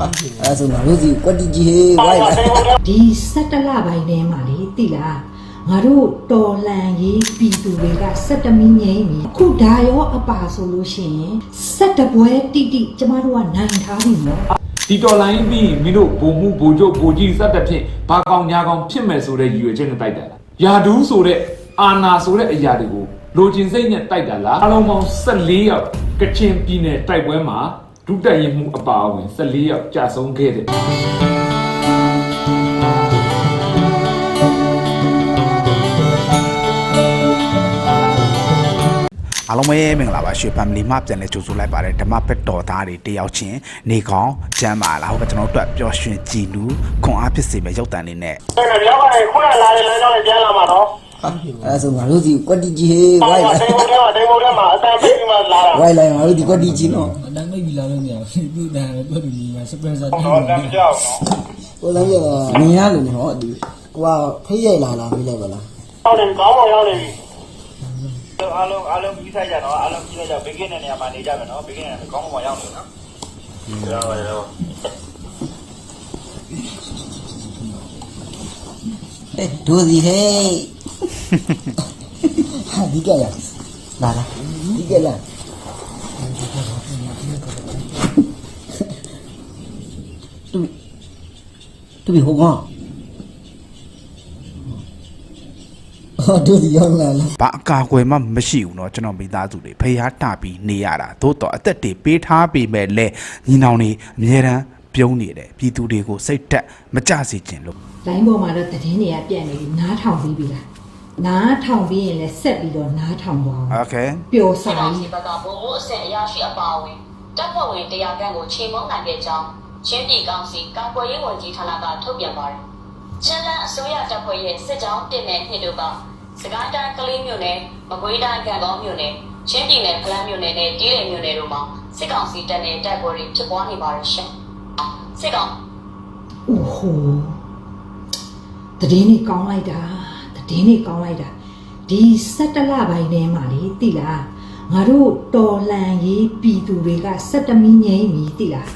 အဲ့ဆိုငါတို့စီကွက်တီကြီးဟေးဝိုင်းလာဒီ17လပိုင်းထဲမှာလေတိလားငါတို့တော်လန်ရေးပြည်သူတွေက17မီးငိမ့်ပြီအခုဒါရောအပါဆိုလို့ရှိရင်17ပွဲတိတိကျမတို့ကနိုင်ထားပြီနော်ဒီတော်လိုင်းပြီးမင်းတို့ဘုံမှုဘိုလ်ချုပ်ဘိုလ်ကြီးစက်တဲ့ဖြင့်ဘာကောင်ညာကောင်ဖြစ်မယ်ဆိုတဲ့ရည်ရွယ်ချက်နဲ့တိုက်တာလားယာဒူးဆိုတဲ့အာနာဆိုတဲ့အရာတွေကိုလိုချင်စိတ်နဲ့တိုက်တာလားအလုံးပေါင်း14ယောက်ကချင်ပြည်နယ်တိုက်ပွဲမှာ ဒုတက်ရင်မှုအပါအဝင်14ယောက်ကြာဆုံးခဲ့တယ်အားလုံးပဲမင်္ဂလာပါရွှေ family မှပြန်လဲကြိုဆိုလိုက်ပါတယ်ဓမ္မပက်တော်သားတွေတယောက်ချင်းနေကောင်းကျမ်းပါလားဟုတ်ကဲ့ကျွန်တော်တို့အတွက်ပျော်ရွှင်ကြည်နူးခွန်အားဖြစ်စေမယ့်ရုပ်တံလေးနဲ့အဲ့တော့ရောက်ပါတယ်ခုနလာတဲ့လမ်းကြောင်းနဲ့ပြန်လာမှာနော် အဲ့ဆိုငါတို့စီကွက်တီကြီးဟေးဝိုင်းလာတိမ်မိုးထဲမှာတိမ်မိုးထဲမှာအတန်ပိတ်ပြီးမှလာတာဝိုင်းလာငါတို့ဒီကွက်တီကြီးနော်အတန်းမိတ်ပြီးလာလို့မရဘူးသူ့တန်းပဲတွေ့ပြီးမှာစပယ်ဆာတင်ဟောတန်ကြောက်နော်ကိုလည်းရမြင်ရလို့ဟောဒီဟိုဖိတ်ရိုက်လာလာပြီးလိုက်ပါလားဟုတ်တယ်ကောင်းပါရောက်နေပြီအားလုံးအားလုံးပြီးဆိုင်ကြတော့အားလုံးပြီးလိုက်ကြဘေကင်းတဲ့နေရာမှာနေကြမယ်နော်ဘေကင်းတဲ့နေရာကောင်းပါရောက်နေနော်ဟုတ်ပါရောအေးဒိုစီဟေး ဟာဒီကရလာလာဒီကလာတူတူဘီဟိုကောဟောဒိုစီရောက်လာလား ဘာအကာအကွယ်မှမရှိဘူးเนาะကျွန်တော်မိသားစုတွေဖျားတပြီးနေရတာသို့တော့အသက်တွေပေးထားပေမဲ့လဲညီနောင်တွေအမြဲတမ်းပြုံးနေတယ်ပြည်သူတွေကိုစိတ်တက်မကြစေချင်လို့ လိုင်းပေါ်မှာတော့သတင်းတွေကပြန့်နေပြီနားထောင်ပြီးပြီလား နားထောင်ပြီးရင်လည်းဆက်ပြီးတော့နားထောင်ပါအောင် โอเค ပျော် စစ် စာ ကောင် ကြီး စီဘက်ကဗိုလ်မှူးအဆင့်အရာရှိအပါအဝင်တပ်ဖွဲ့ဝင်တရားခန့်ကိုချိန်မုံနိုင်ခဲ့ကြောင်းချင်းပြည်ကောင်စီကာကွယ်ရေးဝန်ကြီးဌာနကထုတ်ပြန်ပါတယ်။ချင်းလန်းအစိုးရတပ်ဖွဲ့ရဲ့စစ်ကြောင်းတင်တဲ့နှစ်တို့ကစကိုင်းတိုင်းကလေးမြို့နယ်မကွေးတိုင်းကံကောင်းမြို့နယ်ချင်းပြည်နယ်ဖလန်းမြို့နယ်နဲ့တီးရမြို့နယ်တို့မှာစစ်ကောင်စီတပ်နဲ့တိုက်ပွဲတွေဖြစ်ပွားနေပါတယ်ရှင်။စစ်ကောင် အိုးဟိုသတင်းတွေကောင်းလိုက်တာသတ င်းတွေကောင်းလိုက်တာဒီ17လပိုင်းထဲမှာလေတိလားငါတို့တော်လန်ရေးပြည်သူတွေက17မီးငိမ့်ပြီတိလား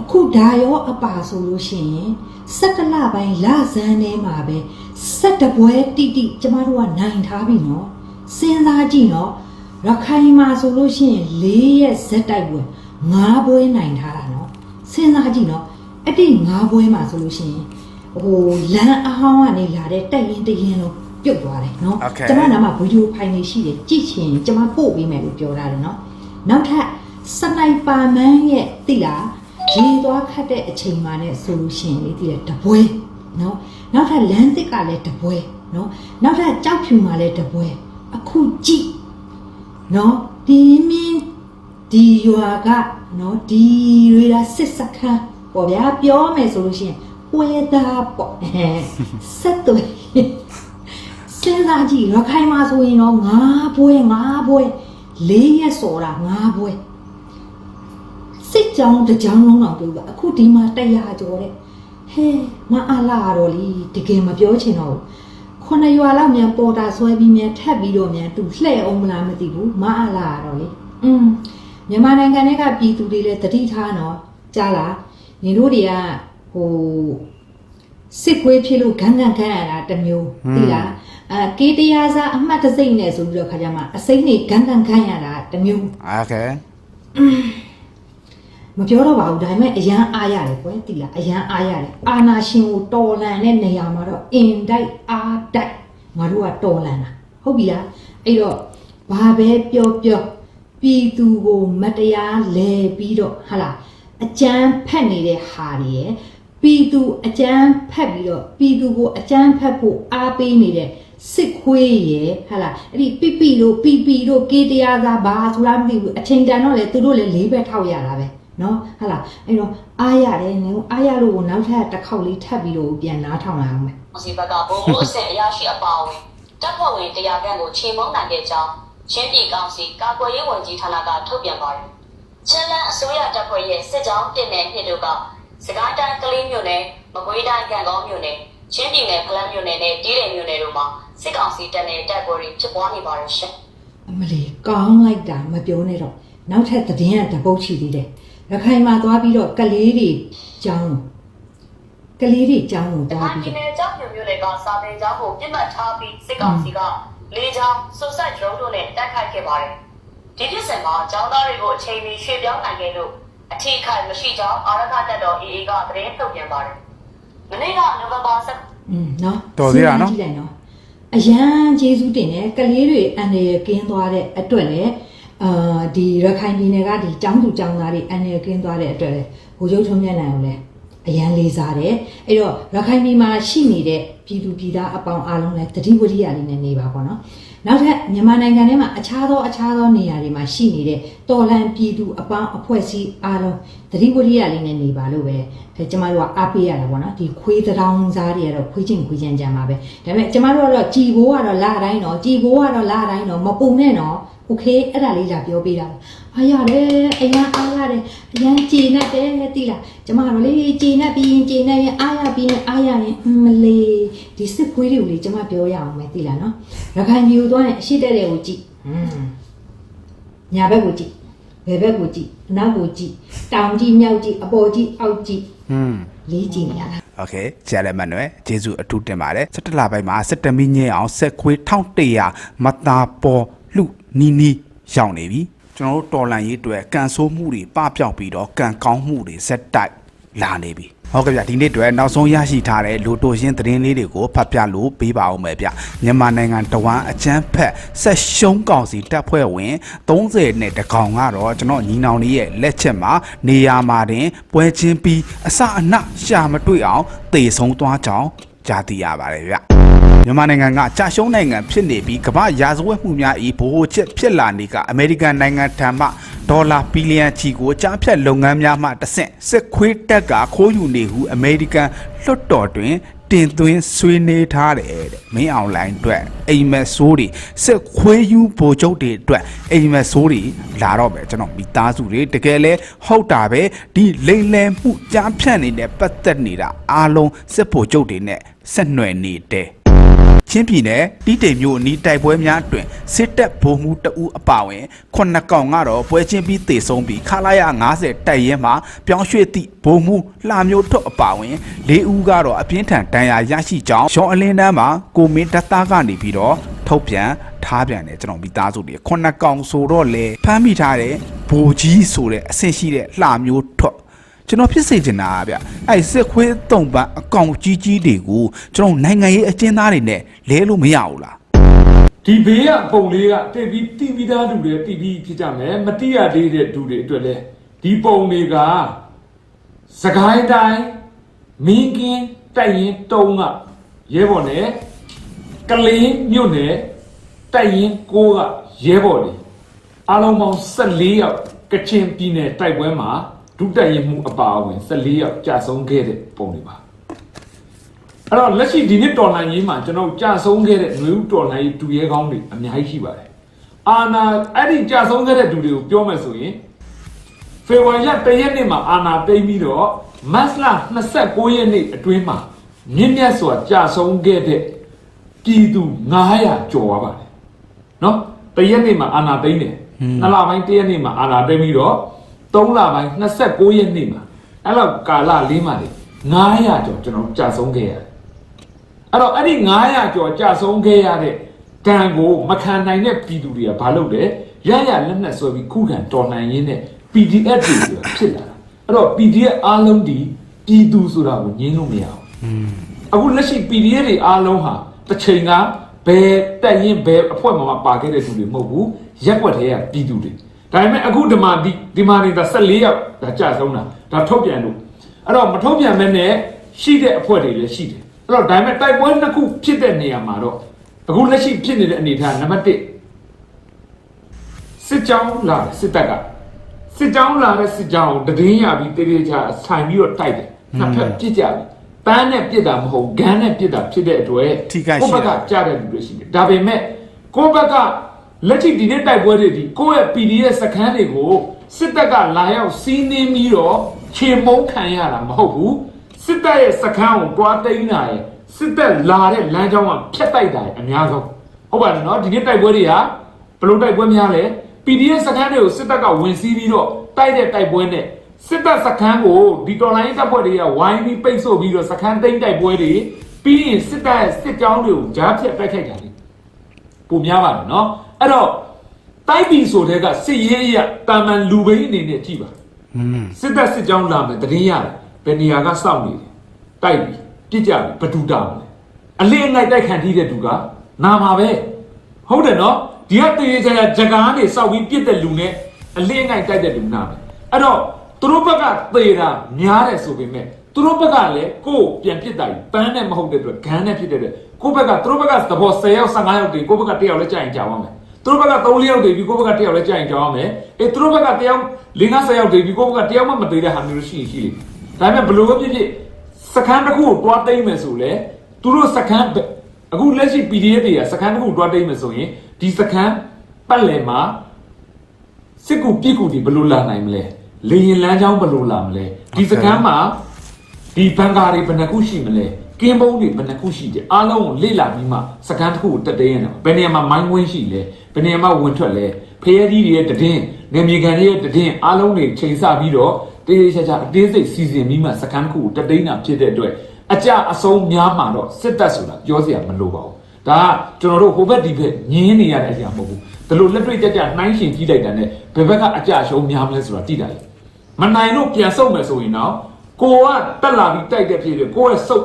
အခုဒါရောအပါဆိုလို့ရှိရင်17လပိုင်းလဇန်းထဲမှာပဲ17ပွဲတိတိကျမတို့ကနိုင်ထားပြီနော်စဉ်းစားကြည့်နော်ရခိုင်မှာဆိုလို့ရှိရင်၄ရက်ဇက်တိုက်ပွဲ၅ပွဲနိုင်ထားတာနော်စဉ်းစားကြည့်နော်အဲ့ဒီ၅ပွဲမှာဆိုလို့ရှိရင်ဟိုလမ်းအဟောင်းကနေလာတဲ့တက်ရင်တရင်လုံး ပြုတ်သွားတယ်နော်ကျမနာမှာဗီဒီယိုဖိုင်တွေရှိတယ်ကြည့်ချင်ကျမပို့ပေးမယ်လို့ပြောတာတယ်နော်နောက်ထပ်စနိုက်ပါမန်းရဲ့တိလားရေသွားခတ်တဲ့အချိန်မှနဲ့ဆိုလို့ရှိရင်လေတိရတပွဲနော်နောက်ထပ်လမ်းတစ်ကလည်းတပွဲနော်နောက်ထပ်ကြောက်ဖြူမှလည်းတပွဲအခုကြည့်နော်ဒီမင်းဒီရွာကနော်ဒီရေလာစစ်စခန်းပေါ့ဗျာပြောမယ်ဆိုလို့ရှိရင်ပွဲသားပေါ့ဆက်သွယ် စဉ်းစားကြည့်ရခိုင်မှာဆိုရင်တော့၅ပွဲ၅ပွဲ၄ရက်စော်တာ၅ပွဲစစ်ကြောင်းတစ်ကြောင်းလုံးတော့ပြောတာအခုဒီမှာတရားကျော်တဲ့ဟဲမအားလာတော့လीတကယ်မပြောချင်တော့ဘူးခုနှစ်ရွာလောက်မြန်ပေါ်တာဆွဲပြီးမြန်ထပ်ပြီးတော့မြန်သူလှဲ့အောင်မလားမသိဘူးမအားလာတော့လေอืมမြန်မာနိုင်ငံထဲကပြည်သူတွေလည်းတတိထားနော်ကြားလားညီတို့တွေကဟိုစစ်ကွေးဖြစ်လို့ဂန်းဂန်းခန်းရတာတစ်မျိုးသိလား အဲကေးတရားစားအမှတ်တစိမ့်နဲ့ဆိုပြီးတော့ခါကြမှာအစိမ့်နေဂန်းဂန်းခန်းရတာတစ်မျိုး โอเค မပြောတော့ပါဘူးဒါပေမဲ့အရန်အားရတယ်ကွယ်တိလားအရန်အားရတယ်အာနာရှင်ကိုတော်လန်တဲ့နေရာမှာတော့အင်တိုက်အားတိုက်ငါတို့ကတော်လန်တာဟုတ်ပြီလားအဲ့တော့ဘာပဲပြောပြောပြည်သူကိုမတရားလဲပြီးတော့ဟာလားအကြမ်းဖက်နေတဲ့ဟာတွေရယ်ပြည်သူအကြမ်းဖက်ပြီးတော့ပြည်သူကိုအကြမ်းဖက်ဖို့အားပေးနေတဲ့ စစ်ခွေးရယ်ဟာလားအဲ့ဒီပိပိတို့ပိပိတို့ကေတရားသာဘာဆိုလားမသိဘူးအချိန်တန်တော့လေသူတို့လည်းလေးဘက်ထောက်ရတာပဲနော်ဟာလားအဲ့တော့အားရတယ်နင်အားရလို့ကိုနောက်ထပ်တစ်ခေါက်လေးထပ်ပြီးတော့ပြန်နားထောင်လာအောင်မယ်စီဘက်ကဗိုလ်မှူးအဆင့်အရာရှိအပါအဝင်တပ်ဖွဲ့ဝင်တရားခန့်ကိုချိန်မုံနိုင်ခဲ့ကြောင်းချင်းပြည်ကောင်စီကာကွယ်ရေးဝန်ကြီးဌာနကထုတ်ပြန်ပါတယ်။ချင်းလန်းအစိုးရတပ်ဖွဲ့ရဲ့စစ်ကြောင်းတင်တဲ့နှစ်တို့ကစကိုင်းတိုင်းကလေးမြို့နယ်မကွေးတိုင်းကံကောင်းမြို့နယ်ချင်းပြည်နယ်ဖလန်းမြို့နယ်နဲ့တီးတယ်မြို့နယ်တို့မှာ စစ်ကောင်စီတပ်နဲ့တိုက်ပွဲတွေဖြစ်ပွားနေပါတယ်ရှင်။ အမလီကောင်းလိုက်တာမပြောနဲ့တော့နောက်ထပ်သတင်းကတပုတ်ချီသေးတယ် ရခိုင်မှာသွားပြီးတော့ကလေးတွေကျောင်းကလေးတွေကျောင်းကို တ သွား ခိုင် ပြီး ပြည် တော့ နယ်ကြောင့်မြို့မြို့တွေကစာပေကျောင်းကိုပြစ်မှတ်ထားပြီးစစ်ကောင်စီကလေကြောင်းစုဆက်ဒရုန်းတို့နဲ့တိုက်ခိုက်ခဲ့ပါတယ်။ဒီပြစ်စင်မှာကျောင်းသားတွေကိုအချိန်မီရွှေ့ပြောင်းနိုင်ခဲ့လို့အထီးခိုင်မရှိကြောင်းအာရခတက်တော် AA ကသတင်းထုတ်ပြန်ပါတယ်။မနေ့ကနိုဝင်ဘာ10 อืมเนาะ တော်သေးတာနော် ကြည့်လိုက်နော် အရန်ကျေးဇူးတင်တယ်ကလေးတွေအန်ရယ်ကင်းသွားတဲ့အတွက်လည်းအာဒီရခိုင်ပြည်နယ်ကဒီចောင်းသူចောင်းသားတွေအန်ရယ်ကင်းသွားတဲ့အတွက်လည်းဘိုလ်ချုပ်ထုံးမြတ်နိုင်ကိုလည်းအရန်လေးစားတယ်အဲ့တော့ရခိုင်ပြည်မှာရှိနေတဲ့ပြည်သူပြည်သားအပေါင်းအားလုံးလည်းတတိဝရိယလေးနဲ့နေပါပေါ့နော် နောက်ထပ်မြန်မာနိုင်ငံထဲမှာအခြားသောအခြားသောနေရာတွေမှာရှိနေတဲ့တော်လန်ပြည်သူအပေါင်းအဖွဲ့အစည်းအားလုံးတတိဝရိယလေးနဲ့နေပါလို့ပဲအဲကျမတို့ကအားပေးရတာပေါ့နော်ဒီခွေးတောင်စားတွေကတော့ခွေးချင်းခွေးချင်းကြံပါပဲဒါပေမဲ့ကျမတို့ကတော့ကြည်ဘိုးကတော့လာတိုင်းတော့ကြည်ဘိုးကတော့လာတိုင်းတော့မပုံနဲ့တော့โอเคအဲ့ဒါလေးလာပြောပေးတာ အားရတယ်အရင်အားရတယ်အရင်ကြည်နဲ့တယ်တိလားကျမတို့လေကြည်နဲ့ပြီးရင်ကြည်နဲ့ရင်အားရပြီးရင်အားရရင်မလေးဒီစစ်ခွေးတွေကိုလေကျမပြောရအောင်မယ်တိလားနော်ရခိုင်ပြည်ကိုသွားရင်အရှိတဲ့တဲ့ကိုကြည့်ဟွန်းညာဘက်ကိုကြည့်ဘယ်ဘက်ကိုကြည့်အနောက်ကိုကြည့်တောင်ကြည့်မြောက်ကြည့်အပေါ်ကြည့်အောက်ကြည့် ဟွန်း လေးကြည့်နေရတာ โอเคဆရာလည်းမန်နွယ်ကျေးဇူးအထူးတင်ပါတယ်17လပိုင်းမှာ17မီညင်းအောင်ဆက်ခွေး1100မတာပေါ်လှနီနီရောက်နေပြီ ကျွန်တော်တို့တော်လန်ရေးအတွက်ကန်ဆိုးမှုတွေပပျောက်ပြီးတော့ကန်ကောင်းမှုတွေဆက်တိုက်လာနေပြီဟုတ်ကဲ့ဗျဒီနေ့အတွက်နောက်ဆုံးရရှိထားတဲ့လူတိုရှင်းသတင်းလေးတွေကိုဖတ်ပြလို့ပေးပါအောင်မယ်ဗျမြန်မာနိုင်ငံတဝမ်းအချမ်းဖက်ဆက်ရှုံးကောင်စီတပ်ဖွဲ့ဝင်30နဲ့တကောင်ကတော့ကျွန်တော်ညီနောင်လေးရဲ့လက်ချက်မှာနေရာမှာတင်ပွဲချင်းပြီးအစအနရှာမတွေ့အောင်တေဆုံးသွားကြောင်းကြားသိရပါတယ်ဗျ မြန်မာနိုင်ငံကကြာရှုံးနိုင်ငံဖြစ်နေပြီးကမ္ဘာရာဇဝတ်မှုများဤဘိုးချက်ဖြစ်လာနေကအမေရိကန်နိုင်ငံထံမှဒေါ်လာဘီလီယံချီကိုကြားဖြတ်လုပ်ငန်းများမှတဆင့်စစ်ခွေးတက်ကခိုးယူနေဟုအမေရိကန်လွှတ်တော်တွင်တင်သွင်းဆွေးနွေးထားတယ်တဲ့မင်းအွန်လိုင်းအတွက်အိမ်မက်ဆိုးတွေစစ်ခွေးယူဗိုလ်ချုပ်တွေအတွက်အိမ်မက်ဆိုးတွေလာတော့ပဲကျွန်တော်မိသားစုတွေတကယ်လဲဟုတ်တာပဲဒီလိမ်လည်မှုကြားဖြတ်နေတဲ့ပတ်သက်နေတာအားလုံးစစ်ဗိုလ်ချုပ်တွေနဲ့ဆက်နွယ်နေတဲ့ ချင်းပြည်နယ်တီးတိမ်မြို့အနီးတိုက်ပွဲများအတွင်စစ်တပ်ဗိုလ်မှူးတအူးအပါဝင်ခုနှစ်ကောင်ကတော့ပွဲချင်းပြီးတေဆုံးပြီးခလာရ90တိုက်ရဲမှာပြောင်းရွှေ့သည့်ဗိုလ်မှူးလှမျိုးထွတ်အပါဝင်၄ဦးကတော့အပြင်းထန်ဒဏ်ရာရရှိကြောင်းရှောင်းအလင်းတန်းမှာကိုမင်းတပ်သားကနေပြီးတော့ထုတ်ပြန်ထားပြန်တယ်ကျွန်တော်မိသားစုတွေခုနှစ်ကောင်ဆိုတော့လေဖမ်းမိထားတဲ့ဗိုလ်ကြီးဆိုတဲ့အဆင့်ရှိတဲ့လှမျိုးထွတ် ကျွန်တော်ဖြစ်စေချင်တာဗျအဲ့စစ်ခွေးတုံပန်းအကောင်ကြီးကြီးတွေကိုကျွန်တော်နိုင်ငံရေးအကျဉ်းသားတွေနဲ့လဲလို့မရဘူးလားဒီဘေးကပုံလေးကတိတ်ပြီးတိပြီးသားလူတွေတိပြီးဖြစ်ကြမယ်မတိရသေးတဲ့လူတွေအတွက်လဲဒီပုံတွေကစကိုင်းတိုင်းမင်းကင်းတိုက်ရင်တုံးကရဲဘော်နဲ့ကလင်းမြို့နယ်တိုက်ရင်ကိုကရဲဘော်တွေအားလုံးပေါင်း14ယောက်ကချင်ပြည်နယ်တိုက်ပွဲမှာ ဒုတိုက်ရင်မှုအပါအဝင်14ယောက်ကြာဆုံးခဲ့တဲ့ပုံတွေပါအဲ့တော့လက်ရှိဒီနေ့တော်လှန်ရေးမှာကျွန်တော်ကြာဆုံးခဲ့တဲ့ຫນွေဦးတော်လှန်ရေးတူရဲကောင်းတွေအများကြီးရှိပါတယ်။အာနာအဲ့ဒီကြာဆုံးခဲ့တဲ့သူတွေကိုပြောမယ်ဆိုရင်ဖေဖော်ဝါရီလ1ရက်နေ့မှာအာနာသိမ်းပြီးတော့မတ်လ29ရက်နေ့အတွင်းမှာမြင့်မြတ်စွာကြာဆုံးခဲ့တဲ့ပြည်သူ900ကျော်သွားပါတယ်။နော်တရက်နေ့မှာအာနာသိမ်းတယ်။နှစ်လပိုင်းတရက်နေ့မှာအာနာသိမ်းပြီးတော့ 3လပိုင်း29ရက်နေ့မှာအဲ့လောက်ကာလလေးမှာလေ900ကျော်ကျွန်တော်ကြာဆုံးခဲ့ရတယ်အဲ့တော့အဲ့ဒီ900ကျော်ကြာဆုံးခဲ့ရတဲ့တန်ကိုမခံနိုင်တဲ့ပြည်သူတွေကဘာလုပ်လဲရရလက်နက်ဆွဲပြီးခုခံတော်လှန်ရင်းနဲ့ PDF တွေဆိုတာဖြစ်လာတာအဲ့တော့ PDF အားလုံးဒီပြည်သူဆိုတာကိုငြင်းလို့မရဘူးအခုလက်ရှိ PDF တွေအားလုံးဟာတစ်ချိန်ကဘယ်တက်ရင်ဘယ်အဖွဲ့မှာမှပါခဲ့တဲ့သူတွေမဟုတ်ဘူးရက်ွက်ထဲကပြည်သူတွေ ဒါပေမဲ့အခုဒီမှာဒီဒီမှာနေတာ14ယောက်ဒါကြာဆုံးတာဒါထုတ်ပြန်လို့အဲ့တော့မထုတ်ပြန်မဲနဲ့ရှိတဲ့အဖွဲ့တွေလည်းရှိတယ်အဲ့တော့ဒါပေမဲ့တိုက်ပွဲနှစ်ခုဖြစ်တဲ့နေရာမှာတော့အခုလက်ရှိဖြစ်နေတဲ့အနေအထားနံပါတ်1စစ်ကြောင်းလာတယ်စစ်တပ်ကစစ်ကြောင်းလာတဲ့စစ်ကြောင်းကိုတည်င်းရပြီးတေးသေးချာဆိုင်ပြီးတော့တိုက်တယ်နှစ်ဖက်ပြစ်ကြပြီပန်းနဲ့ပြစ်တာမဟုတ်ဂန်းနဲ့ပြစ်တာဖြစ်တဲ့အတွက်ထိခိုက်ရှိကိုယ့်ဘတာက်ကကြားတဲ့လူတွေရှိတယ်ဒါပေမဲ့ကိုယ့်ဘက်က လက်ရှိဒီနေ့တိုက်ပွဲတွေဒီကိုယ့်ရဲ့ PDF စခန်းတွေကိုစစ်တပ်ကလာရောက်စီးနင်းပြီးတော့ခြေမုံခံရတာမဟုတ်ဘူးစစ်တပ်ရဲ့စခန်းကိုတွားသိမ်းတာရဲ့စစ်တပ်လာတဲ့လမ်းကြောင်းကဖျက်တိုက်တာရဲ့အများဆုံးဟုတ်ပါတယ်နော်ဒီနေ့တိုက်ပွဲတွေကဘယ်လိုတိုက်ပွဲများလဲ PDF စခန်းတွေကိုစစ်တပ်ကဝင်စီးပြီးတော့တိုက်တဲ့တိုက်ပွဲနဲ့စစ်တပ်စခန်းကိုဒီတော်လိုင်းတပ်ဖွဲ့တွေကဝိုင်းပြီးပိတ်ဆို့ပြီးတော့စခန်းသိမ်းတိုက်ပွဲတွေပြီးရင်စစ်တပ်ရဲ့စစ်ကြောင်းတွေကိုကြားဖြတ်တိုက်ခိုက်တာလေပုံများပါတယ်နော် အဲ့တော့တိုက်ပြီဆိုတဲ့ကစစ်ရေးရတာမန်လူဘိန်းအနေနဲ့ကြည့်ပါอืมစစ်တပ်စစ်ကြောင်းလာမယ်တရင်ရတယ်ဘယ်နေရာကစောင့်နေတယ်တိုက်ပြီပြစ်ကြပြီဘဒူတောင်းလဲအလင်းငိုက်တိုက်ခံထိတဲ့သူကနာမှာပဲဟုတ်တယ်နော်ဒီကတရေချာဂျကားနေစောက်ပြီးပြစ်တဲ့လူနဲ့အလင်းငိုက်တိုက်တဲ့လူနာမယ်အဲ့တော့သူတို့ဘက်ကသေတာများတယ်ဆိုပေမဲ့သူတို့ဘက်ကလည်းကိုယ်ပြန်ပြစ်တာပန်းနဲ့မဟုတ်တဲ့အတွက်ဂန်းနဲ့ဖြစ်တဲ့အတွက်ကိုယ့်ဘက်ကသူတို့ဘက်ကသဘော10ယောက်15ယောက်တွေကိုယ့်ဘက်က1ယောက်လည်းကြာရင်ကြာသွားမယ် သူတို့ဘက်က3 4ယောက်တွေပြီးကိုယ့်ဘက်က1ယောက်လည်းကြာရင်ကြာသွားမယ်အေးသူတို့ဘက်က1ယောက်5 50ယောက်တွေပြီးကိုယ့်ဘက်က1ယောက်မှမသေးတဲ့ဟာမျိုးရှိရင်ရှိလိမ့်မယ်ဒါပေမဲ့ဘလို့ပဲဖြစ်ဖြစ်စခန်းတစ်ခုကိုတွားသိမ့်မယ်ဆိုလေသူတို့စခန်းအခုလက်ရှိ PDF တွေကစခန်းတစ်ခုတွားသိမ့်မယ်ဆိုရင်ဒီစခန်းပတ်လည်မှာစစ်ကူပြစ်ကူဒီဘယ်လိုလာနိုင်မလဲလေရင်လမ်းကြောင်းဘယ်လိုလာမလဲဒီစကမ်းမှာဒီဘန်ကာတွေဘယ်နှခုရှိမလဲ ကင်းဘုံတွေဘယ်နှခုရှိတယ်အားလုံးကိုလေ့လာပြီးမှစကမ်းတစ်ခုကိုတက်တဲ့ရင်တော့ဘယ်နေရာမှာမိုင်းဝင်းရှိလဲဘယ်နေရာမှာဝင်ထွက်လဲဖရဲကြီးတွေရဲ့တည်င်းနေမြေကန်တွေရဲ့တည်င်းအားလုံးတွေချိန်ဆပြီးတော့တေးသေးချာချာအသေးစိတ်စီစဉ်ပြီးမှစကမ်းတစ်ခုကိုတက်တဲ့တာဖြစ်တဲ့အတွက်အကြအဆုံးများမှာတော့စစ်တပ်ဆိုတာပြောစရာမလိုပါဘူးဒါကကျွန်တော်တို့ဟိုဘက်ဒီဘက်ညင်းနေရတဲ့အရာမဟုတ်ဘူးဒါလို့လက်တွေ့ကြကြနှိုင်းရှင်ကြည့်လိုက်တာ ਨੇ ဘယ်ဘက်ကအကြရှုံးများမလဲဆိုတာသိတာလေမနိုင်လို့ပြန်ဆုတ်မယ်ဆိုရင်တော့ကိုကတက်လာပြီးတိုက်တဲ့ဖြစ်ဖြစ်ကိုရဲ့ဆုတ်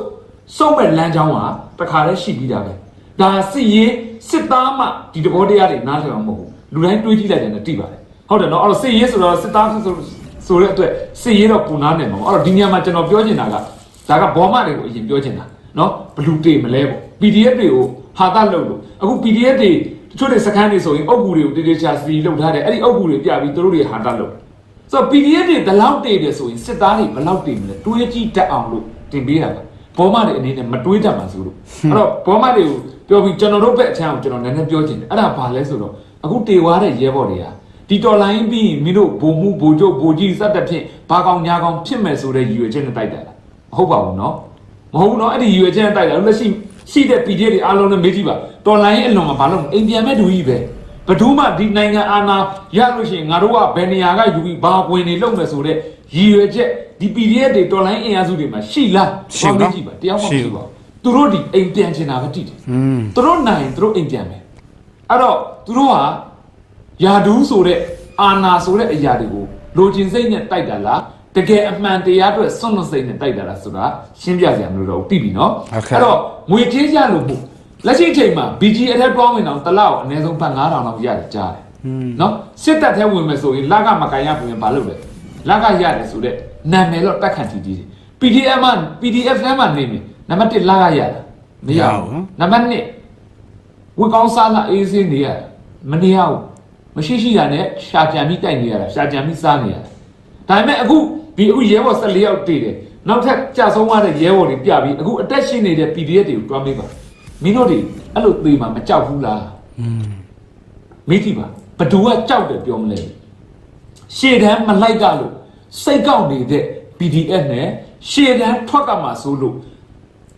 ဆုတ်မဲ့လမ်းကြောင်းကတခါတည်းရှိပြီးတာပဲဒါစစ်ရေးစစ်သားမှဒီတဘောတရားတွေနားလည်အောင်မဟုတ်ဘူးလူတိုင်းတွေးကြည့်လိုက်တယ်နဲ့သိပါတယ်ဟုတ်တယ်နော်အဲ့တော့စစ်ရေးဆိုတော့စစ်သားဆိုဆိုတဲ့အတွက်စစ်ရေးတော့ပူနာနေမှာပေါ့အဲ့တော့ဒီညမှာကျွန်တော်ပြောချင်တာကဒါကဘောမတွေကိုအရင်ပြောချင်တာနော်ဘလူတေမလဲပေါ့ PDF တွေကိုဟာတာလုပ်လို့အခု PDF တွေတချို့တွေစခန်းတွေဆိုရင်အုပ်ကူတွေကိုတေတေချာစီလုပ်ထားတယ်အဲ့ဒီအုပ်ကူတွေပြပြီးသူတို့တွေဟာတာလုပ်ဆိုတော့ PDF တွေဘယ်လောက်တေတယ်ဆိုရင်စစ်သားတွေဘယ်လောက်တေမလဲတွေးကြည့်တတ်အောင်လို့တင်ပေးတာပါ ဘောမတွေအနေနဲ့မတွေးတတ်ပါဘူးလို့အဲ့တော့ဘောမတွေကိုပြောပြီးကျွန်တော်တို့ဘက်အချမ်းကိုကျွန်တော်နည်းနည်းပြောချင်တယ်အဲ့ဒါဘာလဲဆိုတော့အခုတေွားတဲ့ရဲဘော်တွေကဒီတော်လိုင်းပြီးမင်းတို့ဘုံမှုဘိုလ်ချုပ်ဘိုလ်ကြီးစတဲ့ဖြင့်ဘာကောင်ညာကောင်ဖြစ်မယ်ဆိုတဲ့ရည်ရွယ်ချက်နဲ့တိုက်တယ်လားမဟုတ်ပါဘူးเนาะ မဟုတ်ဘူးเนาะအဲ့ဒီရွယ်ချက်နဲ့တိုက်တာလက်ရှိရှိတဲ့ PDF တွေအားလုံးနဲ့မေးကြည့်ပါတော်လိုင်းရဲ့အလွန်မှာဘာလို့အိမ်ပြန်မဲ့တူကြီးပဲဘယ်သူမှဒီနိုင်ငံအာဏာရလို့ရှိရင်ငါတို့ကဘယ်နေရာကယူပြီးဘာဝင်နေလုပ်မယ်ဆိုတဲ့ ရည်ရွယ်ချက်ဒီ PDF တွေတော်လိုင်းအင်အားစုတွေမှာရှိလားရှိဘူးဘာမေးကြည့်ပါတရားမှမရှိပါဘူးသူတို့ဒီအိမ်ပြန်ချင်တာပဲတိတယ်อืมသူတို့နိုင်သူတို့အိမ်ပြန်မယ်အဲ့တော့သူတို့ဟာယာဒူးဆိုတဲ့အာနာဆိုတဲ့အရာတွေကိုလိုချင်စိတ်နဲ့တိုက်တာလားတကယ်အမှန်တရားအတွက်စွန့်လွတ်စိတ်နဲ့တိုက်တာလားဆိုတာရှင်းပြစရာမလိုတော့ဘူးသိပြီနော်ဟုတ်ကဲ့အဲ့တော့ငွေကြေးရလို့မို့လက်ရှိအချိန်မှာ BG အထက်တွားဝင်အောင်တစ်လောက်အနည်းဆုံးဘတ်9000လောက်ရတယ်ကြားတယ်နော်စစ်တပ်ထဲဝင်မယ်ဆိုရင်လကမကန်ရပြင်ဘာလုပ်လဲ လကရတယ်ဆိုတော့နာမည်တော့တက်ခန့်တီးတီးတယ် PDF မှာ PDF ထဲမှာနေပြီနံပါတ်1လကရတာမရဘူးနံပါတ်2ဝေကောင်းစားလာအေးစင်းနေရတာမနေရဘူးမရှိရှိတာနဲ့ရှာကြံပြီးတိုက်နေရတာရှာကြံပြီးစားနေရတာဒါပေမဲ့အခုဒီအခုရဲဘော်14ယောက်တည်တယ်နောက်ထပ်ကြာဆုံးသွားတဲ့ရဲဘော်တွေပြပြီးအခုအတက်ရှိနေတဲ့ PDF တွေကိုတွားမေးပါမင်းတို့တွေအဲ့လိုသေမှာမကြောက်ဘူးလားอืมမေးကြည့်ပါဘသူကကြောက်တယ်ပြောမလဲ ရှေ့တန်းမလိုက်ကလို့စိတ်ကောက်နေတဲ့ PDF နဲ့ရှေ့တန်းထွက်ကမှဆိုလို့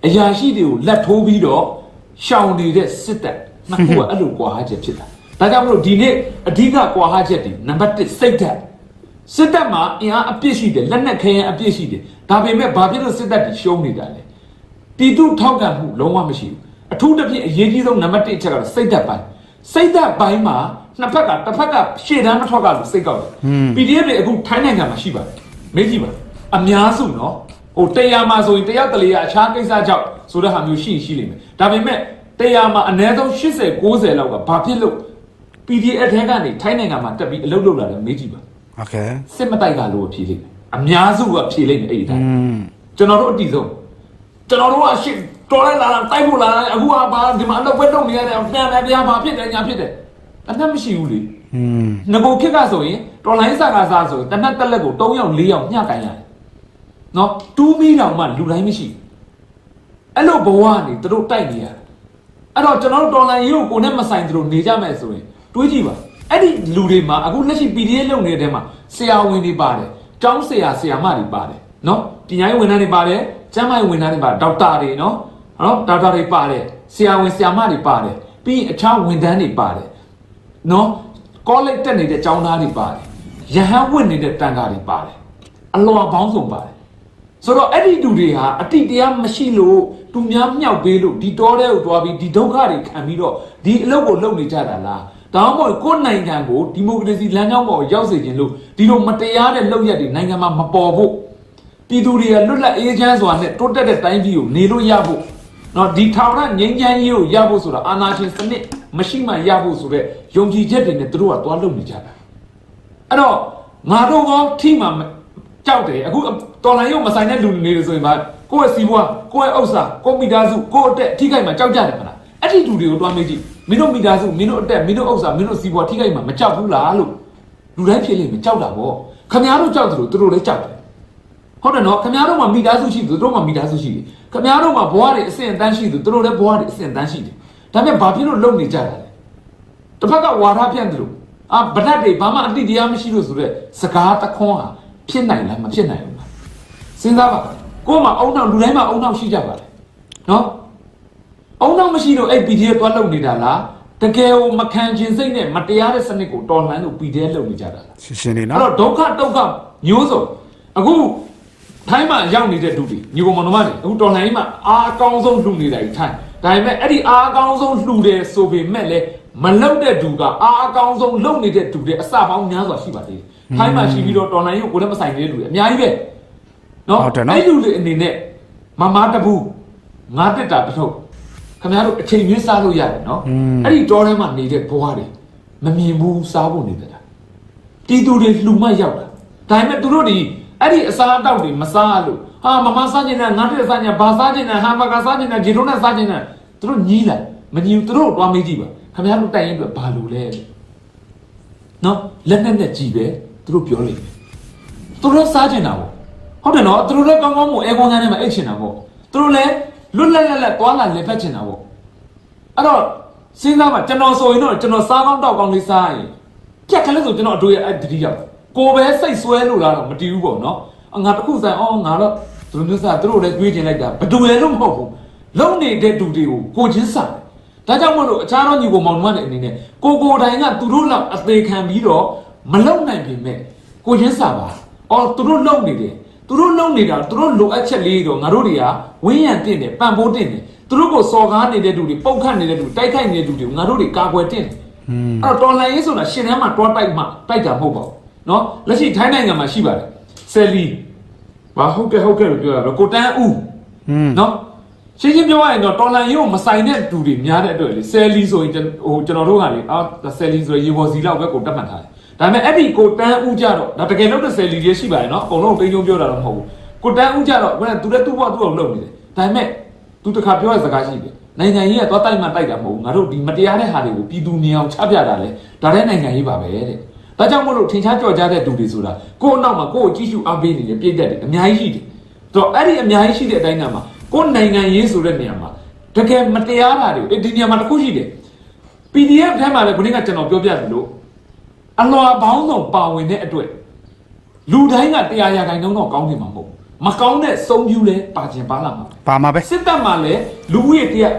အရာရှိတွေကိုလက်ထိုးပြီးတော့ရှောင်နေတဲ့စစ်တပ်နှစ်ခုကအဲ့လိုကွာဟချက်ဖြစ်တာဒါကြောင့်မလို့ဒီနေ့အဓိကကွာဟချက်တွေနံပါတ်1စိတ်ဓာတ်စစ်တပ်မှာအင်အားအပြစ်ရှိတယ်လက်နက်ခဲယမ်းအပြစ်ရှိတယ်ဒါပေမဲ့ဘာဖြစ်လို့စစ်တပ်တွေရှုံးနေတာလဲတီတုထောက်ကန်မှုလုံးဝမရှိဘူးအထူးသဖြင့်အရေးကြီးဆုံးနံပါတ်1အချက်ကတော့စိတ်ဓာတ်ပိုင်း စိတ်ဓာတ်ပိုင်းမှာနှစ်ဖက်ကတစ်ဖက်ကရှေ့တန်းမထွက်ကလို့စိတ်ကောက်တယ် PDF တွေအခုထိုင်းနိုင်ငံမှာရှိပါတယ်မေးကြည့်ပါအများစုနော်ဟိုတရားမှာဆိုရင်တရားတလေရအခြားကိစ္စကြောင့်ဆိုတဲ့ဟာမျိုးရှိရင်ရှိလိမ့်မယ်ဒါပေမဲ့တရားမှာအနည်းဆုံး80 90လောက်ကဘာဖြစ်လို့ PDF ထဲကနေထိုင်းနိုင်ငံမှာတက်ပြီးအလုပ်လုပ်လာတယ်မေးကြည့်ပါ โอเค စစ်မတိုက်ကလို့ဖြေလိမ့်မယ်အများစုကဖြေလိမ့်မယ်အဲ့ဒီတိုင်း อืม ကျွန်တော်တို့အတီဆုံးကျွန်တော်တို့ကရှစ် တော်လိုက်လာတာတိုက်ဖို့လာတာအခုကဘာဒီမှာအလုပ်ပဲလုပ်နေရတယ်ပြန်ပြန်ပြန်ဘာဖြစ်တယ်ညာဖြစ်တယ်အနှက်မရှိဘူးလေอืมငကိုခက်ကဆိုရင်တော်လိုင်းစာကစားဆိုရင်တနက်တက်လက်ကို3ယောက်4ယောက်ညှကန်ရတယ်နော်တူးမီတောင်မှလူတိုင်းမရှိဘူးအဲ့လိုဘဝကနေသူတို့တိုက်နေရတယ်အဲ့တော့ကျွန်တော်တို့တော်လိုင်းရေးကိုကိုနဲ့မဆိုင်သူတို့နေကြမယ်ဆိုရင်တွေးကြည့်ပါအဲ့ဒီလူတွေမှာအခုလက်ရှိ PDF လုပ်နေတဲ့ထဲမှာဆရာဝန်တွေပါတယ်ကျောင်းဆရာဆရာမတွေပါတယ်နော်ပညာရေးဝန်ထမ်းတွေပါတယ်ကျန်းမာရေးဝန်ထမ်းတွေပါတယ်ဒေါက်တာတွေနော် နော်ဒေါက်တာတွေပါတယ်ဆရာဝန်ဆရာမတွေပါတယ်ပြီးရင်အခြားဝန်ထမ်းတွေပါတယ်နော်ကောလိပ်တက်နေတဲ့ចောင်းသားတွေပါတယ်ယဟန်ဝတ်နေတဲ့တန်ခါတွေပါတယ်အလွာပေါင်းစုံပါတယ်ဆိုတော့အဲ့ဒီလူတွေဟာအတိတရားမရှိလို့သူများမြောက်ပေးလို့ဒီတောထဲကိုသွားပြီးဒီဒုက္ခတွေခံပြီးတော့ဒီအလုပ်ကိုလုပ်နေကြတာလားဒါမှမဟုတ်ကိုယ့်နိုင်ငံကိုဒီမိုကရေစီလမ်းကြောင်းပေါ်ကိုရောက်စေခြင်းလို့ဒီလိုမတရားတဲ့လုပ်ရက်တွေနိုင်ငံမှာမပေါ်ဖို့ပြည်သူတွေကလွတ်လပ်အေးချမ်းစွာနဲ့တိုးတက်တဲ့တိုင်းပြည်ကိုနေလို့ရဖို့ နော်ဒီထောင်ရငြိမ်းချမ်းရေးကိုရဖို့ဆိုတာအာဏာရှင်စနစ်မရှိမှရဖို့ဆိုတော့ယုံကြည်ချက်တွေနဲ့သူတို့ကသွားလုပ်နေကြတာအဲ့တော့ငါတို့ကောထိမှမကြောက်တယ်အခုတော်လိုင်းရုံမဆိုင်တဲ့လူနေတယ်ဆိုရင်ဗာကိုယ့်ရဲ့စီးပွားကိုယ့်ရဲ့ဥစ္စာကိုယ့်မိသားစုကိုယ့်အတက်ထိခိုက်မှကြောက်ကြတယ်မလားအဲ့ဒီလူတွေကိုတွားမေးကြည့်မင်းတို့မိသားစုမင်းတို့အတက်မင်းတို့ဥစ္စာမင်းတို့စီးပွားထိခိုက်မှမကြောက်ဘူးလားလို့လူတိုင်းဖြစ်လိမ့်မယ်ကြောက်တာပေါ့ခမများတို့ကြောက်တယ်လို့သူတို့လည်းကြောက်တယ်ဟုတ်တယ်နော်ခမများတို့မှာမိသားစုရှိတယ်သူတို့မှာမိသားစုရှိတယ် ခမများတို့မှာဘဝတွေအဆင့်အတန်းရှိတယ်သူတို့လည်းဘဝတွေအဆင့်အတန်းရှိတယ်ဒါပေမဲ့ဘာဖြစ်လို့လုံနေကြတာလဲတစ်ဖက်ကဝါဒပြန့်တယ်လို့အာဗဒတ်တွေဘာမှအတိတရားမရှိလို့ဆိုတော့စကားတခွန်းဟာဖြစ်နိုင်လားမဖြစ်နိုင်ဘူးလားစဉ်းစားပါကိုယ်မှာအုံနောက်လူတိုင်းမှာအုံနောက်ရှိကြပါလေနော်အုံနောက်မရှိလို့အဲ့ PDF သွားလုပ်နေတာလားတကယ်ကိုမခံခြင်းစိတ်နဲ့မတရားတဲ့စနစ်ကိုတော်လှန်လို့ PDF လုပ်နေကြတာလားရှင်းရှင်းလေးအဲ့နော်တော့ဒုက္ခဒုက္ခမျိုးစုံအခု ထိုင်းမှာရောက်နေတဲ့လူတွေညီကောင်မတော်မတွေအခုတော်လှန်ရေးမှာအားအကောင်းဆုံးလှူနေတာကြီးထိုင်းဒါပေမဲ့အဲ့ဒီအားအကောင်းဆုံးလှူတယ်ဆိုပေမဲ့လည်းမလောက်တဲ့သူကအားအကောင်းဆုံးလုပ်နေတဲ့သူတွေအစပေါင်းများစွာရှိပါသေးတယ်ထိုင်းမှာရှိပြီးတော့တော်လှန်ရေးကိုကိုယ်လည်းမဆိုင်နေတဲ့လူတွေအများကြီးပဲနော်အဲ့လူတွေအနေနဲ့မမတဘူးငါတက်တာတစ်ထုပ်ခင်ဗျားတို့အချိန်မြင့်စားလို့ရတယ်နော်အဲ့ဒီတော်ထဲမှာနေတဲ့ဘဝတွေမမြင်ဘူးစားဖို့နေတယ်တီသူတွေလှူမရောက်တာဒါပေမဲ့သူတို့ဒီ အဲ့ဒီအစားအသောက်တွေမစားလို့ဟာမမစားကျင်တဲ့ငါတို့စားကျင်ဘာစားကျင်တဲ့ဟာမကစားကျင်တဲ့ဂျီရိုနဲ့စားကျင်တဲ့သူတို့ညီးလာမညီဘူးသူတို့တွားမေးကြည့်ပါခင်ဗျားတို့တိုင်ရင်အတွက်ဘာလို့လဲနော်လက်နဲ့နဲ့ကြည်ပဲသူတို့ပြောလိမ့်မယ်သူတို့စားကျင်တာပေါ့ဟုတ်တယ်နော်သူတို့လည်းကောင်းကောင်းမို့အဲကွန်ဆန်းထဲမှာအိတ်ချင်တာပေါ့သူတို့လည်းလွတ်လပ်လပ်လပ်တွားလာလေဖက်ချင်တာပေါ့အဲ့တော့စဉ်းစားပါကျွန်တော်ဆိုရင်တော့ကျွန်တော်စားကောင်းတောက်ကောင်းလေးစားရင်ကြက်ကလေးဆိုကျွန်တော်အတွေ့အတတိရောက် ကိုပဲစိတ်ဆွဲလို့လားတော့မတည်ဘူးပေါ့နော်အငါတစ်ခုဆိုင်အော်ငါတော့သူတို့မျိုးစားသူတို့လည်းတွေးကျင်လိုက်တာဘယ်သူလဲလို့မဟုတ်ဘူးလုံနေတဲ့တူတွေကိုကိုချင်းစားတယ်ဒါကြောင့်မလို့အခြားသောညီကောင်မောင်နှမတွေအနေနဲ့ကိုကိုတိုင်းကသူတို့လောက်အသေးခံပြီးတော့မလုံနိုင်ပြင်မဲ့ကိုချင်းစားပါအော်သူတို့လုံနေတယ်သူတို့လုံနေတာသူတို့လိုအပ်ချက်လေးတော့ငါတို့တွေကဝင်းရံတင်တယ်ပံပိုးတင်တယ်သူတို့ကိုစော်ကားနေတဲ့တူတွေပုတ်ခတ်နေတဲ့တူတိုက်ခိုက်နေတဲ့တူတွေကိုငါတို့တွေကာကွယ်တင်တယ်အဲ့တော့တော်လိုင်းရေးဆိုတာရှင်ထဲမှာတွားတိုက်မှတိုက်တာမဟုတ်ပါဘူး เนาะလက်ရှိထိုင်းနိုင်ငံမှာရှိပါတယ်ဆယ်လီဘာဟုတ်ကဲ့ဟုတ်ကဲ့လို့ပြောရတော့ကိုတန်းဦး อืม เนาะရှင်းရှင်းပြောရရင်တော့တော်လိုင်းရေးကိုမဆိုင်တဲ့သူတွေများတဲ့အတွက်လေဆယ်လီဆိုရင်ကျွန်ဟိုကျွန်တော်တို့ကလေအာဆယ်လီဆိုရင်ရေဘော်စီလောက်ပဲကိုတက်မှတ်ထားတယ်ဒါပေမဲ့အဲ့ဒီကိုတန်းဦးကြတော့ဒါတကယ်လို့တဲ့ဆယ်လီလေးရှိပါတယ်เนาะအကုန်လုံးတိန်းကျုံပြောတာတော့မဟုတ်ဘူးကိုတန်းဦးကြတော့ဘယ်နဲ့သူလည်းသူ့ဘောသူ့အောင်လုပ်နေတယ်ဒါပေမဲ့ သူတခါပြောတဲ့စကားရှိတယ်နိုင်ငံရေးကသွားတိုက်မှတိုက်တာမဟုတ်ဘူးငါတို့ဒီမတရားတဲ့ဟာတွေကိုပြည်သူမြင်အောင်ချပြတာလေဒါတဲ့နိုင်ငံရေးပါပဲတဲ့ ဒါကြောင့်မို့လို့ထင်ရှားကြော်ကြားတဲ့သူတွေဆိုတာကိုယ့်အနောက်မှာကိုယ့်ကိုကြည့်ရှုအားပေးနေတဲ့ပြည်သက်တွေအများကြီးရှိတယ်တော့အဲ့ဒီအများကြီးရှိတဲ့အတိုင်းကမှာကိုယ့်နိုင်ငံရေးဆိုတဲ့နေရာမှာတကယ်မတရားတာတွေကိုဒီနေရာမှာတစ်ခုရှိတယ် PDF ထဲမှာလည်းခုနကကျွန်တော်ပြောပြသလိုအလွာပေါင်းစုံပါဝင်တဲ့အတွက်လူတိုင်းကတရားရာခိုင်နှုန်းတော့ကောင်းနေမှာမဟုတ်ဘူးမကောင်းတဲ့စုံပြူလဲပါခြင်းပါလာမှာပါမှာပဲစစ်တပ်မှာလည်းလူဦးရေတရက်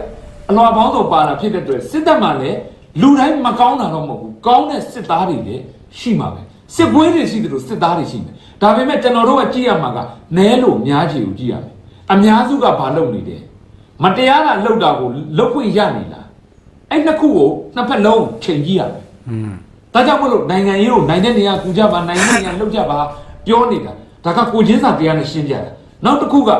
အလွာပေါင်းစုံပါလာဖြစ်တဲ့အတွက်စစ်တပ်မှာလည်းလူတိုင်းမကောင်းတာတော့မဟုတ်ဘူးကောင်းတဲ့စစ်သားတွေလည်း ရှိမှာပဲစစ်ပွဲတွေရှိတယ်လို့စစ်သားတွေရှိတယ်ဒါပေမဲ့ကျွန်တော်တို့ကကြည့်ရမှာကနဲလို့များချီကိုကြည့်ရမယ်အများစုကဘာလုပ်နေတယ်မတရားတာလုပ်တာကိုလုပ်ခွင့်ရနေလားအဲ့နှစ်ခုကိုနှစ်ဖက်လုံးချိန်ကြည့်ရမယ်อืมဒါကြောင့်မလို့နိုင်ငံရေးကိုနိုင်တဲ့နေရာကူကြပါနိုင်တဲ့နေရာလှုပ်ကြပါပြောနေတာဒါကကိုချင်းစာတရားနဲ့ရှင်းပြတာနောက်တစ်ခုက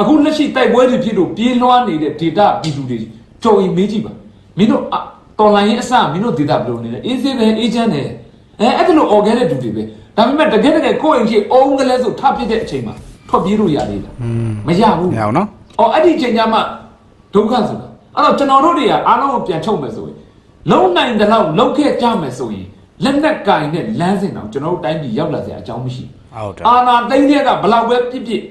အခုလက်ရှိတိုက်ပွဲတွေဖြစ်လို့ပြေးလွှားနေတဲ့ data ပြည်သူတွေကြော်ရင်မေးကြည့်ပါမင်းတို့အတော်လိုင်းရင်အစမင်းတို့ data ဘယ်လိုနေလဲအေးစေးပဲ agent နဲ့ အဲအဲ့ဒါလို organic တူတွေပဲဒါပေမဲ့တကယ်တကယ်ကိုယ့်အိမ်ကြီးအုံးကလေးဆိုထဖြစ်တဲ့အချိန်မှာထွက်ပြေးလို့ရသေးလားမရဘူးမရအောင်နော်အော်အဲ့ဒီအချိန်ကျမှဒုက္ခဆိုတာအဲ့တော့ကျွန်တော်တို့တွေကအားလုံးကိုပြန်ချုပ်မယ်ဆိုရင်လုံးနိုင်တဲ့လောက်လောက်ခဲ့ကြမယ်ဆိုရင်လက်နက်ကင်နဲ့လမ်းစဉ်တော့ကျွန်တော်တို့တိုင်းပြည်ရောက်လာစရာအကြောင်းမရှိဘူးဟုတ်တယ်အာနာသိန်းတဲ့ကဘလောက်ပဲပြစ်ပြစ်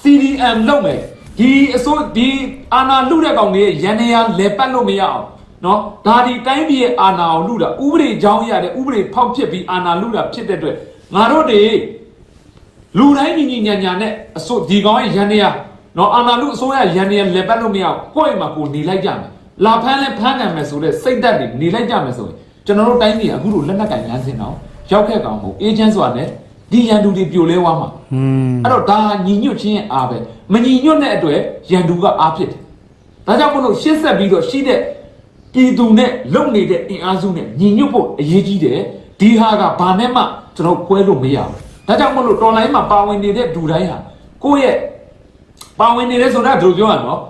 CDM လုပ်မယ်ဒီအစိုးဒီအာနာလူတဲ့ကောင်တွေရဲ့ရန်နေရလဲပတ်လို့မရအောင် နော်ဒါဒီတိုင်းပြည်ရဲ့အာနာကိုလူတာဥပဒေကြောင်းရတဲ့ဥပဒေဖောက်ဖြစ်ပြီးအာနာလူတာဖြစ်တဲ့အတွက်ငါတို့တွေလူတိုင်းညီညီညာညာနဲ့အစိုးဒီကောင်ရဲ့ရန်နေရနော်အာနာလူအစိုးရရန်နေရလဲပတ်လို့မရအောင်ကိုယ့်အိမ်မှာကိုယ်နေလိုက်ကြမယ်လာဖမ်းလဲဖမ်းနိုင်မယ်ဆိုတဲ့စိတ်သက်တွေနေလိုက်ကြမယ်ဆိုရင်ကျွန်တော်တို့တိုင်းပြည်ကအခုလိုလက်နက်ကင်လမ်းစဉ်တော့ရောက်ခဲ့ကောင်မို့အေဂျင့်စွာနဲ့ဒီရန်သူတွေပြိုလဲသွားမှာอืมအဲ့တော့ဒါညီညွတ်ခြင်းရဲ့အားပဲမညီညွတ်တဲ့အတွက်ရန်သူကအားဖြစ်တယ်ဒါကြောင့်မလို့ရှင်းဆက်ပြီးတော့ရှိတဲ့ ပြည်သူနဲ့လုံနေတဲ့အင်အားစုနဲ့ညီညွတ်ဖို့အရေးကြီးတယ်ဒီဟာကဘာနဲ့မှကျွန်တော်ကွဲလို့မရဘူးဒါကြောင့်မလို့တော်လိုင်းမှာပါဝင်နေတဲ့ဒူတိုင်းဟာကိုယ့်ရဲ့ပါဝင်နေတယ်ဆိုတာတို့ပြောရနော်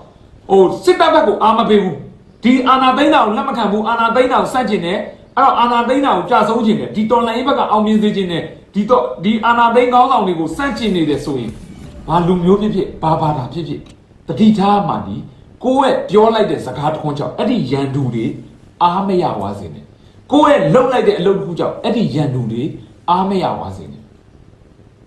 ဟိုစစ်တပ်ဘက်ကိုအားမပေးဘူးဒီအာနာသိန်းတာကိုလက်မခံဘူးအာနာသိန်းတာကိုစန့်ကျင်တယ်အဲ့တော့အာနာသိန်းတာကိုကြာဆုံးခြင်းတယ်ဒီတော်လိုင်းဘက်ကအောင်မြင်စေခြင်းတယ်ဒီတော့ဒီအာနာသိန်းကောင်းဆောင်တွေကိုစန့်ကျင်နေတယ်ဆိုရင်ဘာလူမျိုးဖြစ်ဖြစ်ဘာဘာသာဖြစ်ဖြစ်တတိထားမှဒီ ကိုယ့်ရဲ့ပြောလိုက်တဲ့စကားတစ်ခွန်းကြောင့်အဲ့ဒီရန်သူတွေအားမရဝါစေနဲ့ကိုယ့်ရဲ့လှုပ်လိုက်တဲ့အလုပ်တစ်ခုကြောင့်အဲ့ဒီရန်သူတွေအားမရဝါစေနဲ့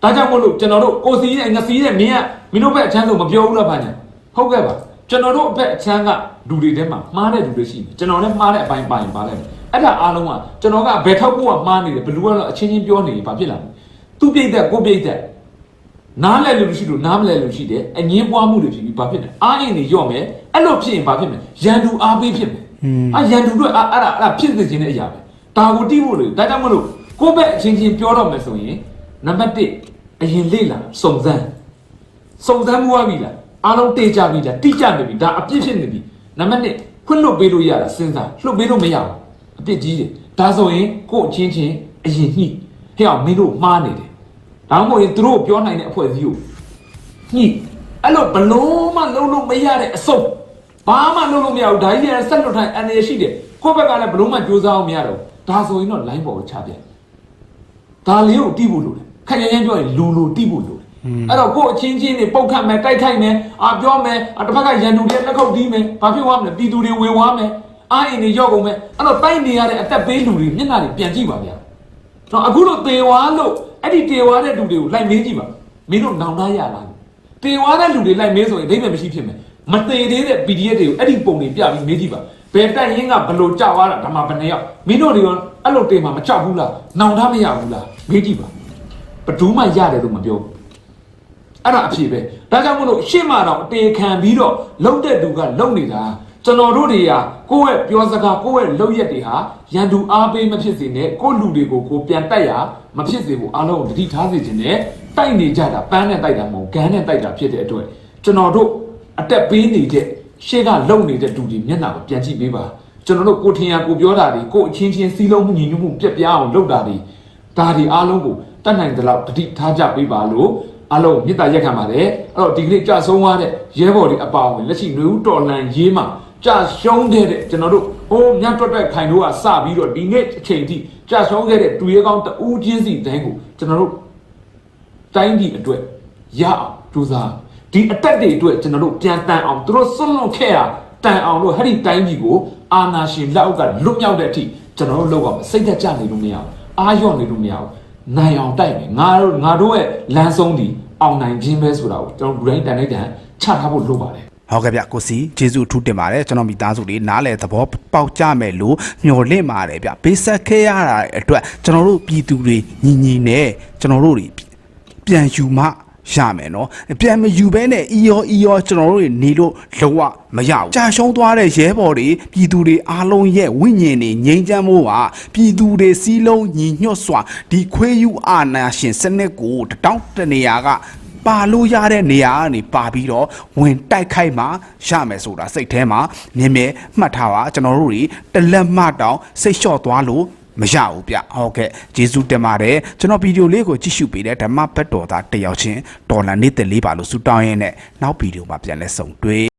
ဒါကြောင့်မို့လို့ကျွန်တော်တို့ကိုစီးတဲ့ငစီးတဲ့မင်းကမင်းတို့ဘက်အချမ်းဆိုမပြောဘူးလားဗျာညာဟုတ်ကဲ့ပါကျွန်တော်တို့အဘက်အချမ်းကလူတွေထဲမှာမှားတဲ့လူတွေရှိတယ်ကျွန်တော်လည်းမှားတဲ့အပိုင်းပိုင်းပါလိုက်တယ်အဲ့ဒါအားလုံးကကျွန်တော်ကဘယ်ထောက်ဖို့ကမှားနေတယ်ဘလူးကတော့အချင်းချင်းပြောနေပြီဘာဖြစ်လာလဲသူပြိတ်သက်ကိုပြိတ်သက် နားလဲလို့ရှိလို့နားမလဲလို့ရှိတယ်အငင်းပွားမှုတွေဖြစ်ပြီးဘာဖြစ်လဲအားအင်းတွေရော့မယ်အဲ့လိုဖြစ်ရင်ဘာဖြစ်မလဲရန်သူအားပေးဖြစ်မယ်အာရန်သူတို့အဲ့အဲ့ဒါအဲ့ဒါဖြစ်စေခြင်းတဲ့အရာပဲဒါကိုတိဖို့လေဒါကြောင့်မလို့ကိုယ့်ဘက်အချင်းချင်းပြောတော့မယ်ဆိုရင်နံပါတ်1အရင်လေ့လာစုံစမ်းစုံစမ်းမှုရပြီလားအားလုံးတေးကြပြီလားတိကျနေပြီဒါအပြစ်ဖြစ်နေပြီနံပါတ်2ခွင့်လွတ်ပေးလို့ရတာစဉ်းစားလွတ်ပေးလို့မရဘူးအပြစ်ကြီးတယ်ဒါဆိုရင်ကိုယ့်အချင်းချင်းအရင်ညှိဟဲ့အောင်မင်းတို့မှားနေတယ် ဒါမှမဟုတ်ရင်သူတို့ပြောနိုင်တဲ့အဖွဲ့အစည်းကိုညှိအဲ့လိုဘလုံးမလုံးလို့မရတဲ့အစုံဘာမှလုံးလို့မရဘူးဒါကြီးလည်းဆက်လွတ်ထိုင်အနေရရှိတယ်ကိုယ့်ဘက်ကလည်းဘလုံးမကြိုးစားအောင်မရတော့ဘူးဒါဆိုရင်တော့ line ပေါ်ကိုချပြဒါလေးကိုတီးဖို့လိုတယ်ခက်ရရမ်းပြောရင်လူလူတီးဖို့လိုတယ်အဲ့တော့ကိုယ့်အချင်းချင်းတွေပုတ်ခတ်မယ်တိုက်ခိုက်မယ်အာပြောမယ်အာတစ်ဖက်ကရန်သူတွေလက်ခုပ်တီးမယ်ဘာဖြစ်သွားမလဲပြည်သူတွေဝေဝါးမယ်အာအင်းတွေရောက်ကုန်မယ်အဲ့တော့တိုက်နေရတဲ့အသက်ပေးလူတွေမျက်နှာတွေပြန်ကြည့်ပါဗျာတော့အခုလို့တေဝါလို့ အဲ့ဒီတေဝါတဲ့လူတွေကိုလိုက်မေးကြည့်ပါမင်းတို့နောင်တရလားတေဝါတဲ့လူတွေလိုက်မေးဆိုရင်အိဗယ်မရှိဖြစ်မယ်မသေးသေးတဲ့ PDF တွေကိုအဲ့ဒီပုံတွေပြပြီးမေးကြည့်ပါဘယ်တက်ရင်ကဘလို့ကြောက်သွားတာဒါမှဘယ်နှယောက်မင်းတို့တွေကအဲ့လိုတေမှာမကြောက်ဘူးလားနောင်တမရဘူးလားမေးကြည့်ပါဘယ်သူမှရတယ်လို့မပြောဘူးအဲ့ဒါအဖြစ်ပဲဒါကြောင့်မလို့ရှေ့မှာတော့အတေခံပြီးတော့လုံတဲ့သူကလုံနေတာ ကျွန်တော်တို့တွေကကိုယ့်ရဲ့ပြောစကားကိုယ့်ရဲ့လုပ်ရက်တွေဟာရန်သူအားပေးမဖြစ်စေနဲ့ကိုယ့်လူတွေကိုကိုယ်ပြန်တိုက်ရမဖြစ်စေဘူးအားလုံးကိုတတိထားစေခြင်းနဲ့တိုက်နေကြတာပန်းနဲ့တိုက်တာမဟုတ်ဂန်းနဲ့တိုက်တာဖြစ်တဲ့အတွက်ကျွန်တော်တို့အတက်ပေးနေတဲ့ရှေ့ကလုံနေတဲ့လူတွေမျက်နှာကိုပြန်ကြည့်ပေးပါကျွန်တော်တို့ကိုထင်ရကိုပြောတာတွေကိုအချင်းချင်းစီးလုံးမှုညီညွတ်မှုပြက်ပြားအောင်လုပ်တာတွေဒါတွေအားလုံးကိုတတ်နိုင်တဲ့လောက်တတိထားကြပေးပါလို့အလုံးမေတ္တာရက်ခံပါတယ်အဲ့တော့ဒီကနေ့ကြာဆုံးသွားတဲ့ရဲဘော်တွေအပါအဝင်လက်ရှိຫນွေဦးတော်လန်ရေးမှာ ကြာရှုံးခဲ့တဲ့ကျွန်တော်တို့ဟိုးမြတ်တွက်တွက်ခိုင်တို့ကစပြီးတော့ဒီနေ့အချိန်ထိကြာရှုံးခဲ့တဲ့တူရဲကောင်းတဦးချင်းစီတန်းကိုကျွန်တော်တို့တိုင်းပြည်အတွက်ရအောင်ကြိုးစားဒီအတက်တွေအတွက်ကျွန်တော်တို့ပြန်တန်အောင်သူတို့ဆွလွန်ခဲ့ရတန်အောင်လို့ဟဲ့ဒီတိုင်းပြည်ကိုအာနာရှင်လက်အောက်ကလွတ်မြောက်တဲ့အထိကျွန်တော်တို့လောက်အောင်စိတ်သက်ကြနေလို့မရဘူးအာရော့နေလို့မရဘူးနိုင်အောင်တိုက်မယ်ငါတို့ငါတို့ရဲ့လမ်းဆုံးဒီအောင်နိုင်ခြင်းပဲဆိုတာကိုကျွန်တော်လူတိုင်းတန်တိုင်းတန်ချထားဖို့လိုပါတယ် ဟုတ်ကဲ့ဗျကိုစီကျေးဇူးအထူးတင်ပါတယ်ကျွန်တော်မိသားစုတွေနားလဲသဘောပေါက်ကြမယ်လို့မျှော်လင့်ပါတယ်ဗျပေးဆက်ခဲ့ရတာအတွက်ကျွန်တော်တို့ပြည်သူတွေညီညီနဲ့ကျွန်တော်တို့တွေပြန်ယူမှရမယ်နော်ပြန်မယူဘဲနဲ့အီယောအီယောကျွန်တော်တို့တွေနေလို့လုံးဝမရဘူးကြာရှုံးသွားတဲ့ရဲဘော်တွေပြည်သူတွေအားလုံးရဲ့ဝိညာဉ်တွေငြိမ်းချမ်းဖို့ဟာပြည်သူတွေစီးလုံးညီညွတ်စွာဒီခွေးယူအာနာရှင်စနစ်ကိုတတောင်းတနေရာက ပါလို့ရတဲ့နေရာကနေပါပြီးတော့ဝင်တိုက်ခိုက်မှရမယ်ဆိုတာစိတ်ထဲမှာမြင်မြဲမှတ်ထားပါကျွန်တော်တို့တွေတလက်မှတောင်စိတ်လျှော့သွားလို့မရဘူးဗျဟုတ်ကဲ့ဂျေဇူးတင်ပါတယ်ကျွန်တော်ဗီဒီယိုလေးကိုကြည့်ရှုပေးတဲ့ဓမ္မဘက်တော်သားတယောက်ချင်းတော်လန်နေတဲ့လေးပါလို့ဆုတောင်းရင်းနဲ့နောက်ဗီဒီယိုမှာပြန်လဲဆုံတွေ့